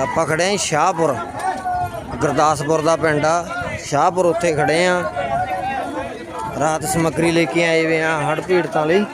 ਆਪਾਂ ਖੜੇ ਆਂ ਸ਼ਾਹਪੁਰ, ਗੁਰਦਾਸਪੁਰ ਦਾ ਪਿੰਡ ਆ। ਸ਼ਾਹਪੁਰ ਉੱਥੇ ਖੜੇ ਆ। ਰਾਤ ਸਮੱਗਰੀ ਲੈ ਕੇ ਆਏ ਵੇ ਆ ਹੜ ਪੀੜਤਾਂ ਲਈ।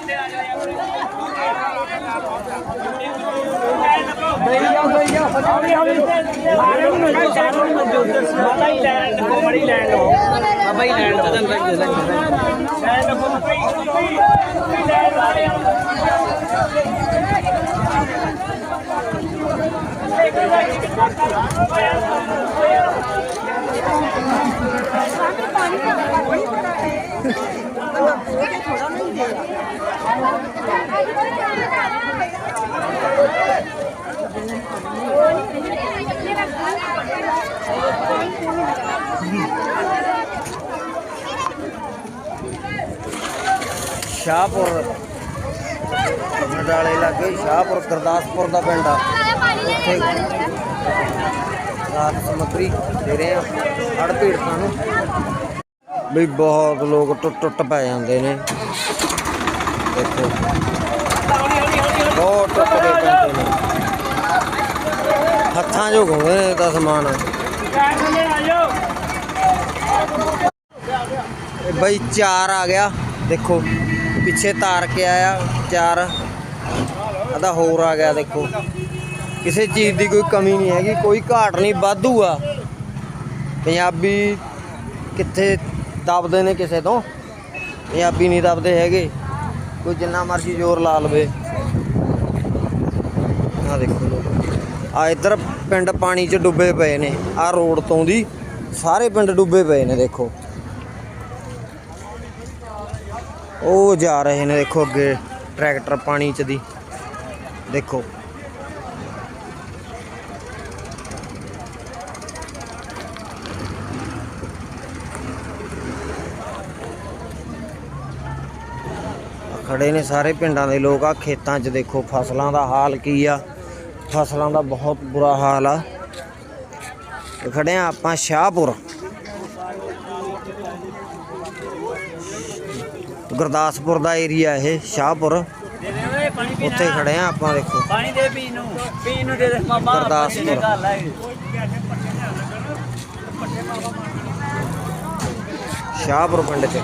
ਸ਼ਾਹਪੁਰ ਨਡਾਲੇ ਲੱਗੇ ਸ਼ਾਹਪੁਰ, ਗੁਰਦਾਸਪੁਰ ਦਾ ਪਿੰਡ ਆ। ਉੱਥੇ ਰਾਤ ਸਮੱਗਰੀ ਦੇ ਰਹੇ ਆ ਹੜ ਪੀੜਤਾਂ ਨੂੰ। ਵੀ ਬਹੁਤ ਲੋਕ ਟੁੱਟ ਟੁੱਟ ਪੈ ਜਾਂਦੇ ਨੇ। ਦੇਖੋ। ਬਹੁਤ ਟੁੱਟਦੇ ਪੈਂਦੇ ਨੇ। ਹੱਥਾਂ 'ਚੋਂ ਘੁੰਮਦੇ ਨੇ ਤਾਂ ਸਮਾਨ। ਇਹ ਬਈ ਚਾਰ ਆ ਗਿਆ, ਦੇਖੋ। ਪਿੱਛੇ ਤਾਰ ਕੇ ਆਇਆ, ਚਾਰ। ਆਦਾ ਹੋਰ ਆ ਗਿਆ, ਦੇਖੋ। ਕਿਸੇ ਚੀਜ਼ ਦੀ ਕੋਈ ਕਮੀ ਨਹੀਂ ਹੈਗੀ, ਕੋਈ ਘਾਟ ਨਹੀਂ, ਵਾਧੂ ਆ। ਪੰਜਾਬੀ ਕਿੱਥੇ ਦਬਦੇ ਨੇ ਕਿਸੇ ਤੋਂ? ਪੰਜਾਬੀ ਨਹੀਂ ਦਬਦੇ ਹੈਗੇ। ਕੋਈ ਜਿੰਨਾ ਮਰਜ਼ੀ ਜ਼ੋਰ ਲਾ ਲਵੇ। ਆ ਦੇਖੋ ਲੋਕ ਆ ਇੱਧਰ ਪਿੰਡ ਪਾਣੀ 'ਚ ਡੁੱਬੇ ਪਏ ਨੇ। ਆ ਰੋਡ ਤੋਂ ਦੀ ਸਾਰੇ ਪਿੰਡ ਡੁੱਬੇ ਪਏ ਨੇ, ਦੇਖੋ। ਉਹ ਜਾ ਰਹੇ ਨੇ, ਦੇਖੋ ਅੱਗੇ ਟਰੈਕਟਰ ਪਾਣੀ 'ਚ ਦੀ। ਦੇਖੋ। ਆਹ ਖੜੇ ਨੇ ਸਾਰੇ ਪਿੰਡਾਂ ਦੇ ਲੋਕ ਆ ਖੇਤਾਂ 'ਚ ਦੇਖੋ ਫਸਲਾਂ ਦਾ ਹਾਲ ਕੀ ਆ। ਫਸਲਾਂ ਦਾ ਬਹੁਤ ਬੁਰਾ ਹਾਲ ਆ। ਤੇ ਖੜੇ ਆ ਆਪਾਂ ਸ਼ਾਹਪੁਰ। ਗੁਰਦਾਸਪੁਰ ਦਾ ਏਰੀਆ ਇਹ ਸ਼ਾਹਪੁਰ। ਉੱਥੇ ਖੜੇ ਆ ਆਪਾਂ ਦੇਖੋ। ਪਾਣੀ ਦੇ ਪੀਣ ਨੂੰ। ਪੀਣ ਨੂੰ ਦੇ ਦੇ ਮਾਮਾ ਗੁਰਦਾਸਪੁਰ। ਸ਼ਾਹਪੁਰ ਪਿੰਡ 'ਚ।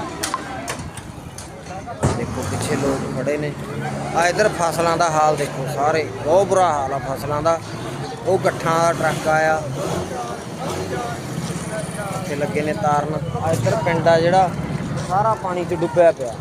ਦੇਖੋ ਪਿੱਛੇ ਲੋਕ ਖੜੇ ਨੇ। ਆ ਇਧਰ ਫਸਲਾਂ ਦਾ ਹਾਲ ਦੇਖੋ ਸਾਰੇ। ਬਹੁਤ ਬੁਰਾ ਹਾਲ ਆ ਫਸਲਾਂ ਦਾ। ਉਹ ਗੱਠਾਂ ਦਾ ਟਰੱਕ ਆਇਆ। ਇੱਥੇ ਲੱਗੇ ਨੇ ਤਾਰਨ। ਆ ਇਧਰ ਪਿੰਡ ਆ ਜਿਹੜਾ ਸਾਰਾ ਪਾਣੀ 'ਚ ਡੁੱਬਿਆ ਪਿਆ।